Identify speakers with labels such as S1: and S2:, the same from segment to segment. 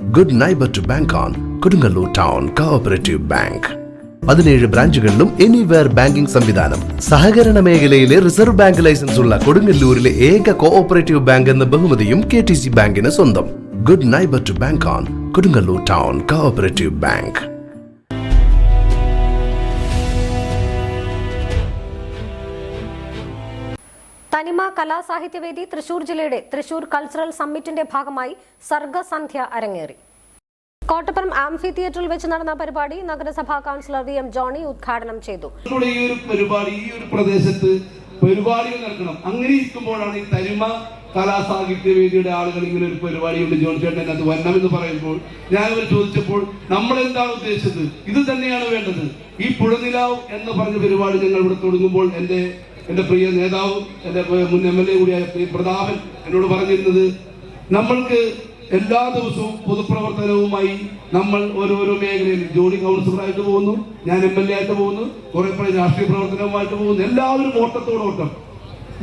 S1: Good neighbour to bank on Kodungallur town cooperative bank പതിനേഴ് ബ്രാഞ്ചുകളിലും anywhere banking സംവിധാനം. സഹകരണ മേഖലയിലെ റിസർവ് ബാങ്ക് ലൈസൻസ് ഉള്ള കൊടുങ്ങല്ലൂരിലെ ഏക കോഓപ്പറേറ്റീവ് ബാങ്ക് എന്ന ബഹുമതിയും കെ ടി സി ബാങ്കിന് സ്വന്തം. Good neighbour to bank on Kodungallur town cooperative bank
S2: Thanima Kalasahithyavedi Thrissur ജില്ലയുടെ തൃശൂർ കൾച്ചറൽ സമ്മിറ്റിന്റെ ഭാഗമായി സർഗസന്ധ്യ അരങ്ങേറി. കോട്ടപ്പുറം ആംഫി തിയേറ്ററിൽ വെച്ച് നടന്ന പരിപാടി നഗരസഭാ കൗൺസിലർ വി എം ജോണി ഉദ്ഘാടനം ചെയ്തു.
S3: ഈ ഒരു പരിപാടി ഈ ഒരു പ്രദേശത്ത് പരിപാടികൾ നടക്കണം. അങ്ങനെ ഇരിക്കുമ്പോഴാണ് ഈ തരിമ കലാസാഹിത്യവേദിയുടെ ആളുകൾ ഇങ്ങനെ ഒരു പരിപാടിയുണ്ട് ജോൺ ചേട്ടൻ അത് വരണം എന്ന് പറയുമ്പോൾ. ഞാൻ ഇവർ ചോദിച്ചപ്പോൾ നമ്മൾ എന്താണ് ഉദ്ദേശിച്ചത്? ഇത് തന്നെയാണ് വേണ്ടത്. ഈ പുഴനിലാവ് എന്ന് പറഞ്ഞ പരിപാടി ഞങ്ങൾ ഇവിടെ തുടങ്ങുമ്പോൾ എന്റെ എന്റെ പ്രിയ നേതാവും എന്റെ മുൻ എം എൽ എ കൂടിയായ പി. പ്രതാപൻ എന്നോട് പറഞ്ഞിരുന്നത് നമ്മൾക്ക് എല്ലാ ദിവസവും പൊതുപ്രവർത്തനവുമായി നമ്മൾ ഓരോരോ മേഖലയിൽ ജോലി കൗൺസിലറായിട്ട് പോകുന്നു ഞാൻ എം എൽ എ ആയിട്ട് പോകുന്നു കുറെ പേര് രാഷ്ട്രീയ പ്രവർത്തനവുമായിട്ട് പോകുന്നു എല്ലാവരും ഓട്ടത്തോടോട്ടം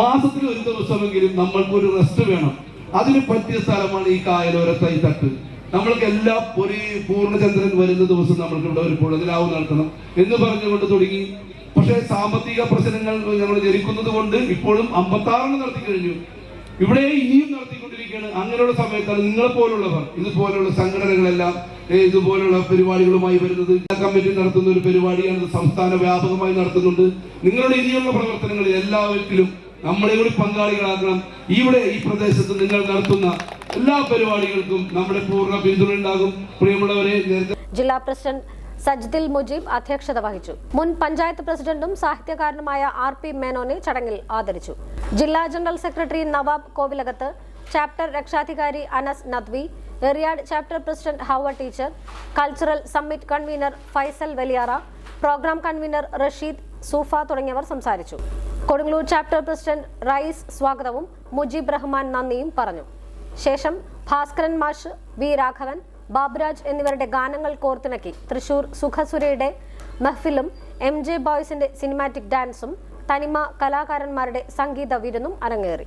S3: മാസത്തിൽ ഒരു ദിവസമെങ്കിലും നമ്മൾക്ക് ഒരു റെസ്റ്റ് വേണം. അതിന് പറ്റിയ സ്ഥലമാണ് ഈ കായലോരത്തെ ഈ തട്ട്. നമ്മൾക്ക് എല്ലാ ഒരു പൂർണചന്ദ്രൻ വരുന്ന ദിവസം നമ്മൾക്ക് ഇവിടെ ഒരു പുഴതിലാവ് നടത്തണം. എന്ന് പറഞ്ഞുകൊണ്ട് തുടങ്ങി. പക്ഷേ സാമ്പത്തിക പ്രശ്നങ്ങൾ നമ്മൾ ജനിക്കുന്നത് കൊണ്ട് ഇപ്പോഴും അമ്പത്താറെണ്ണം നടത്തി കഴിഞ്ഞു. ഇവിടെ ഇനിയും നടത്തിക്കൊണ്ടിരിക്കുകയാണ്. അങ്ങനെയുള്ള സമയത്താണ് നിങ്ങളെ പോലുള്ളവർ ഇതുപോലുള്ള സംഘടനകളെല്ലാം ഇതുപോലുള്ള പരിപാടികളുമായി വരുന്നത്. കമ്മിറ്റി നടത്തുന്ന ഒരു പരിപാടിയാണ് സംസ്ഥാന വ്യാപകമായി നടത്തുന്നുണ്ട്. നിങ്ങളുടെ ഇനിയുള്ള പ്രവർത്തനങ്ങളിൽ എല്ലാവർക്കും നമ്മളെ കൂടി പങ്കാളികളാക്കണം ഇവിടെ ഈ പ്രദേശത്ത് നിങ്ങൾ നടത്തുന്ന എല്ലാ പരിപാടികൾക്കും നമ്മുടെ പൂർണ പിന്തുണ ഉണ്ടാകും പ്രിയമുള്ളവരെ
S2: ജില്ലാ പ്രസിഡന്റ് സജ്ദിൽ മുജീബ് അധ്യക്ഷത വഹിച്ചു. മുൻ പഞ്ചായത്ത് പ്രസിഡന്റും സാഹിത്യകാരനുമായ ആർ പി മേനോനെ ചടങ്ങിൽ ആദരിച്ചു. ജില്ലാ general secretary Nawab Kovilakath chapter രക്ഷാധികാരി Anas Nadvi Eriyad chapter president Hawa teacher cultural summit convener Faisal Valiyara program convener Rasheed Soofa തുടങ്ങിയവർ സംസാരിച്ചു. കൊടുങ്ങല്ലൂർ ചാപ്റ്റർ പ്രസിഡന്റ് റൈസ് സ്വാഗതവും മുജീബ് റഹ്മാൻ നന്ദിയും പറഞ്ഞു. ശേഷം ഭാസ്കരൻ മാഷ് വി രാഘവൻ ബാബുരാജ് എന്നിവരുടെ ഗാനങ്ങൾ കോർത്തിണക്കി. തൃശൂർ സുഖസുരയുടെ മെഹ്ഫിലും എം ജെ ബോയ്സിന്റെ സിനിമാറ്റിക് ഡാൻസും തനിമ കലാകാരന്മാരുടെ സംഗീത വിരുന്നും അരങ്ങേറി.